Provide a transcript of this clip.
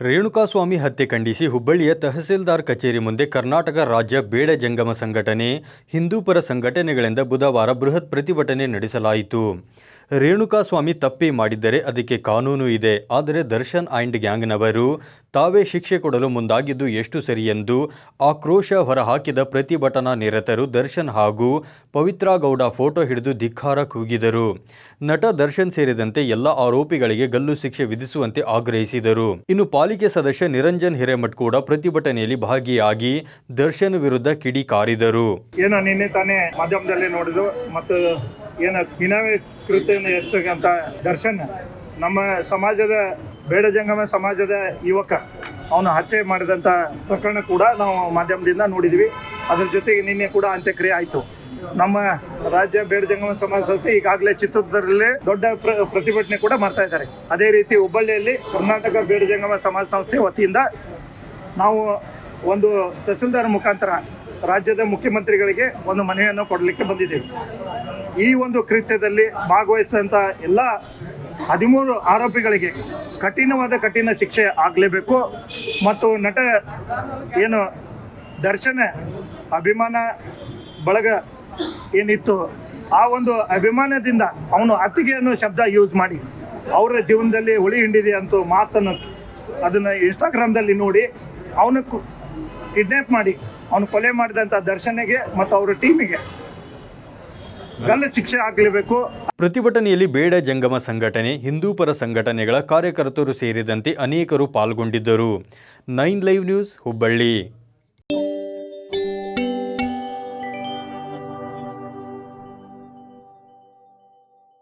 ರೇಣುಕಾಸ್ವಾಮಿ ಹತ್ಯೆ ಖಂಡಿಸಿ ಹುಬ್ಬಳ್ಳಿಯ ತಹಸೀಲ್ದಾರ್ ಕಚೇರಿ ಮುಂದೆ ಕರ್ನಾಟಕ ರಾಜ್ಯ ಬೇಡ ಜಂಗಮ ಸಂಘಟನೆ ಹಿಂದೂಪರ ಸಂಘಟನೆಗಳಿಂದ ಬುಧವಾರ ಬೃಹತ್ ಪ್ರತಿಭಟನೆ ನಡೆಸಲಾಯಿತು. ರೇಣುಕಾಸ್ವಾಮಿ ತಪ್ಪಿ ಮಾಡಿದ್ದರೆ ಅದಕ್ಕೆ ಕಾನೂನು ಇದೆ, ಆದರೆ ದರ್ಶನ್ ಆ್ಯಂಡ್ ಗ್ಯಾಂಗ್ನವರು ತಾವೇ ಶಿಕ್ಷೆ ಕೊಡಲು ಮುಂದಾಗಿದ್ದು ಎಷ್ಟು ಸರಿ ಎಂದು ಆಕ್ರೋಶ ಹೊರಹಾಕಿದ ಪ್ರತಿಭಟನಾ ನಿರತರು ದರ್ಶನ್ ಹಾಗೂ ಪವಿತ್ರ ಗೌಡ ಫೋಟೋ ಹಿಡಿದು ಧಿಕ್ಕಾರ ಕೂಗಿದರು. ನಟ ದರ್ಶನ್ ಸೇರಿದಂತೆ ಎಲ್ಲ ಆರೋಪಿಗಳಿಗೆ ಗಲ್ಲು ಶಿಕ್ಷೆ ವಿಧಿಸುವಂತೆ ಆಗ್ರಹಿಸಿದರು. ಇನ್ನು ಪಾಲಿಕೆ ಸದಸ್ಯ ನಿರಂಜನ್ ಹಿರೇಮಠ್ ಕೂಡ ಪ್ರತಿಭಟನೆಯಲ್ಲಿ ಭಾಗಿಯಾಗಿ ದರ್ಶನ್ ವಿರುದ್ಧ ಕಿಡಿಕಾರಿದರು ಏನೋ ನಿನ್ನೆ ತಾನೇ ಮಾಧ್ಯಮದಲ್ಲಿ ನೋಡಿದ್ರು ಮತ್ತು ಏನು ಹಿನವೆ ಕೃತ್ಯವನ್ನು ಎಸ್ತಕ್ಕಂಥ ದರ್ಶನ್, ನಮ್ಮ ಸಮಾಜದ, ಬೇಡ ಜಂಗಮ ಸಮಾಜದ ಯುವಕ, ಅವನು ಹತ್ಯೆ ಮಾಡಿದಂಥ ಪ್ರಕರಣ ಕೂಡ ನಾವು ಮಾಧ್ಯಮದಿಂದ ನೋಡಿದ್ವಿ. ಅದ್ರ ಜೊತೆಗೆ ನಿನ್ನೆ ಕೂಡ ಅಂತ್ಯಕ್ರಿಯೆ ಆಯಿತು. ನಮ್ಮ ರಾಜ್ಯ ಬೇಡ ಜಂಗಮ ಸಮಾಜ ಸಂಸ್ಥೆ ಈಗಾಗಲೇ ಚಿತ್ರದುರ್ಗದಲ್ಲೇ ದೊಡ್ಡ ಪ್ರ, ಪ್ರತಿಭಟನೆ ಕೂಡ ಮಾಡ್ತಾ ಇದ್ದಾರೆ. ಅದೇ ರೀತಿ ಹುಬ್ಬಳ್ಳಿಯಲ್ಲಿ ಕರ್ನಾಟಕ ಬೇಡ ಜಂಗಮ ಸಮಾಜ ಸಂಸ್ಥೆ ವತಿಯಿಂದ ನಾವು ಒಂದು ತಹಸೀಲ್ದಾರ್ ಮುಖಾಂತರ ರಾಜ್ಯದ ಮುಖ್ಯಮಂತ್ರಿಗಳಿಗೆ ಒಂದು ಮನವಿಯನ್ನು ಕೊಡಲಿಕ್ಕೆ ಬಂದಿದ್ದೇವೆ. ಈ ಒಂದು ಕೃತ್ಯದಲ್ಲಿ ಭಾಗವಹಿಸಿದಂಥ ಎಲ್ಲ ಹದಿಮೂರು ಆರೋಪಿಗಳಿಗೆ ಕಠಿಣವಾದ ಕಠಿಣ ಶಿಕ್ಷೆ ಆಗಲೇಬೇಕು. ಮತ್ತು ನಟ ಏನು ದರ್ಶನ ಅಭಿಮಾನ ಬಳಗ ಏನಿತ್ತು, ಆ ಒಂದು ಅಭಿಮಾನದಿಂದ ಅವನು ಅತ್ತಿಗೆ ಅನ್ನೋ ಶಬ್ದ ಯೂಸ್ ಮಾಡಿ, ಅವರ ಜೀವನದಲ್ಲಿ ಹುಳಿ ಹಿಂಡಿದೆ ಅಂತ ಮಾತನ್ನು ಅದನ್ನು ಇನ್ಸ್ಟಾಗ್ರಾಮ್ದಲ್ಲಿ ನೋಡಿ, ಅವನಕ್ಕೂ ಕಿಡ್ನಾಪ್ ಮಾಡಿ, ಅವನು ಕೊಲೆ ಮಾಡಿದಂಥ ದರ್ಶನಿಗೆ ಮತ್ತು ಅವರ ಟೀಮಿಗೆ ಗಲ್ಲು ಶಿಕ್ಷೆ ಆಗಲೇಬೇಕು. ಪ್ರತಿಭಟನೆಯಲ್ಲಿ ಬೇಡ ಜಂಗಮ ಸಂಘಟನೆ ಹಿಂದೂಪರ ಸಂಘಟನೆಗಳ ಕಾರ್ಯಕರ್ತರು ಸೇರಿದಂತೆ ಅನೇಕರು ಪಾಲ್ಗೊಂಡಿದ್ದರು. Nine live news Hubballi.